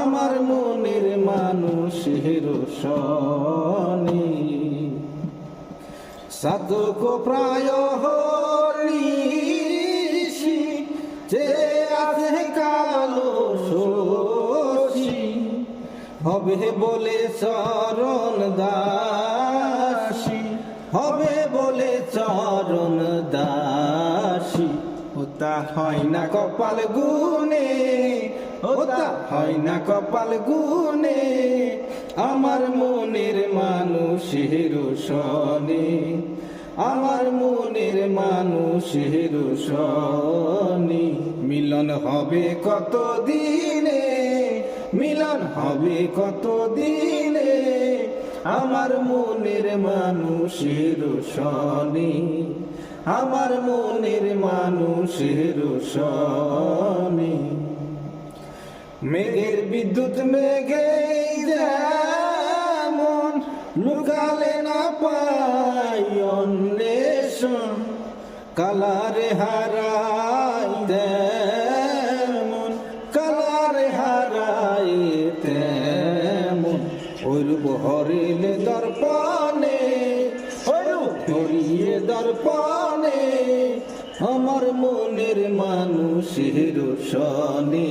আমার মনের মানুষের সনে সাধক প্রায় হরিষি, যে আছে কালো শোষী হবে বলে চরণ দাসী, হবে বলে চরণ দাসী। হয় না কপাল গুনে হয় না কপাল গুনে আমার মনের মানুষের সনে আমার মনের মানুষের সনে মিলন হবে কত দিনে মিলন হবে কত দিনে আমার মনের মানুষের সনে আমার মনের মানুষের সনে মেঘের বিদ্যুৎ মেঘে যেমন লুকালে না পাই অন্বেষণ, কালারে হারাই তেমন, কালারে হারাই তেমন। ওইরূপ হরিলে দর্পণে ওইরূপ হরিয়ে দর্পণে, আমার মনের মানুষের সনে